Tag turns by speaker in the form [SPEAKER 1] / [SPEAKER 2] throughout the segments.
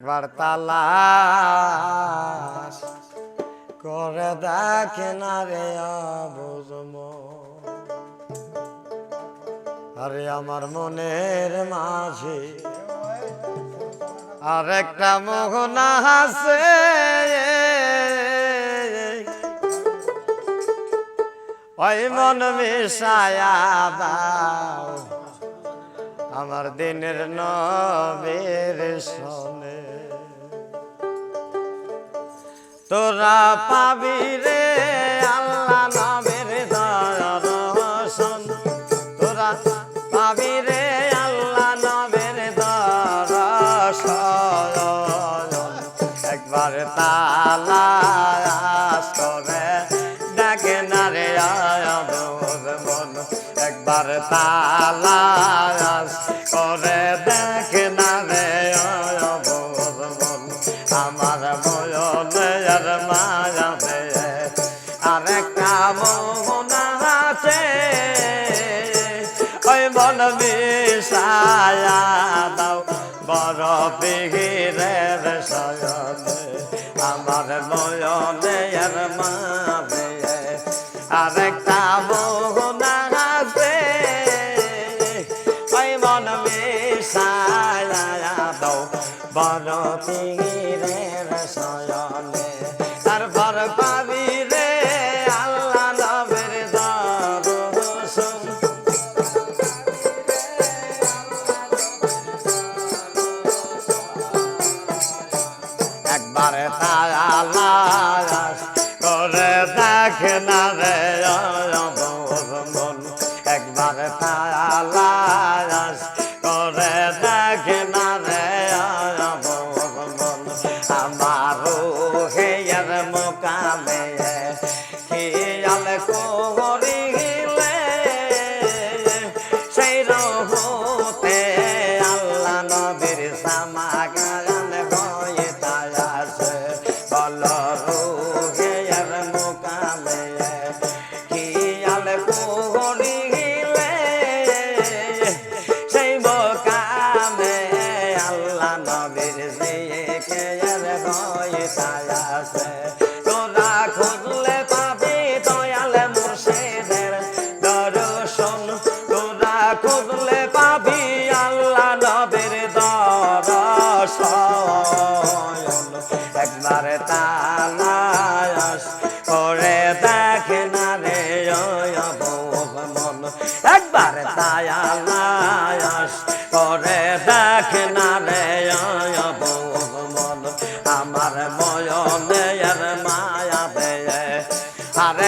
[SPEAKER 1] একবার তালাশ করে দেখে না রে বুঝম আরে আমার মনের মাঝে আর একটা মোহনা আছে। ওই মন মিশায়া দাও। আমার দিনের নবের সনে তোরা পাবি রে আল্লাহ নবের দর্শন তোরা পাবি রে আল্লাহ নবের দর্শন একবার তালাশ করে ডাকে না রে মন। একবার তালাশ করে দেখে না রে মন। আমার বড় পিহিরের সয়নে আমার বয়নে আর মাবে আর একটা মোহনা আছে ওই মন সয়নে তারপর পাবি রে একবারে তালাশ সেই কেয়ার গয়ে তায়াসে তোরা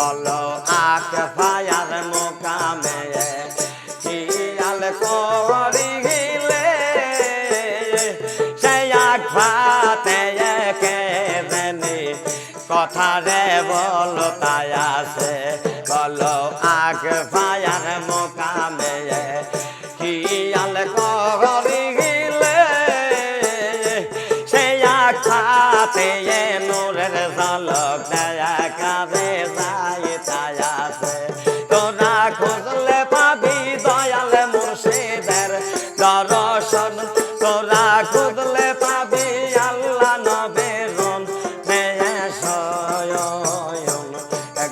[SPEAKER 1] বলো আক ভায়ার মোকামে। খিয়াল করি গিলে সে আক ফাতে কে দেনি। কথা রে বলো তাই আছে বলো আক ফায়ার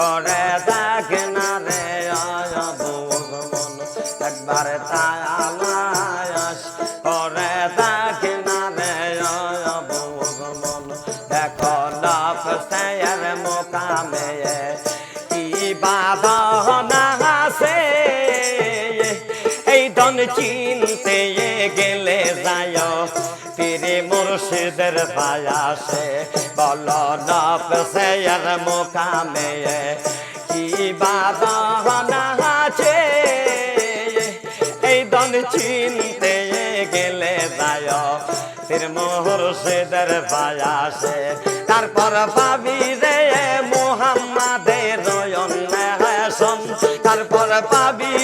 [SPEAKER 1] করে দেখ না রে ভগবান একবার তালায়াস করে দেখ না রে দেখো লাভ সের মোকামে। কি বাধা না আসে এই দন চিনতে মুর্শিদের পায়াসে বল নপ সের মোকামে কি না আছে? এই দন চিনতে গেলে যায় ফির মুর্শিদের পায়াসে তারপর পাবি রে, মোহাম্মদের নয়ন হাসন তারপর পাবি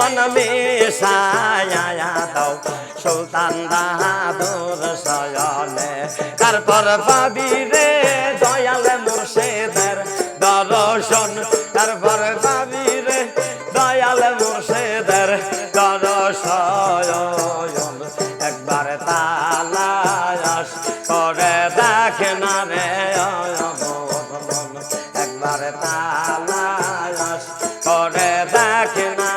[SPEAKER 1] মন মিশায়া দাও। সুলতান বাহাদুর শয়নে। তারপর পাবি রে দয়াল মুর্শিদের দর্শন। তারপর পাবি রে দয়াল মুর্শিদের দর্শন। একবার তালায়াস করে দেখ না রে একবার তালায়াস করে দেখ না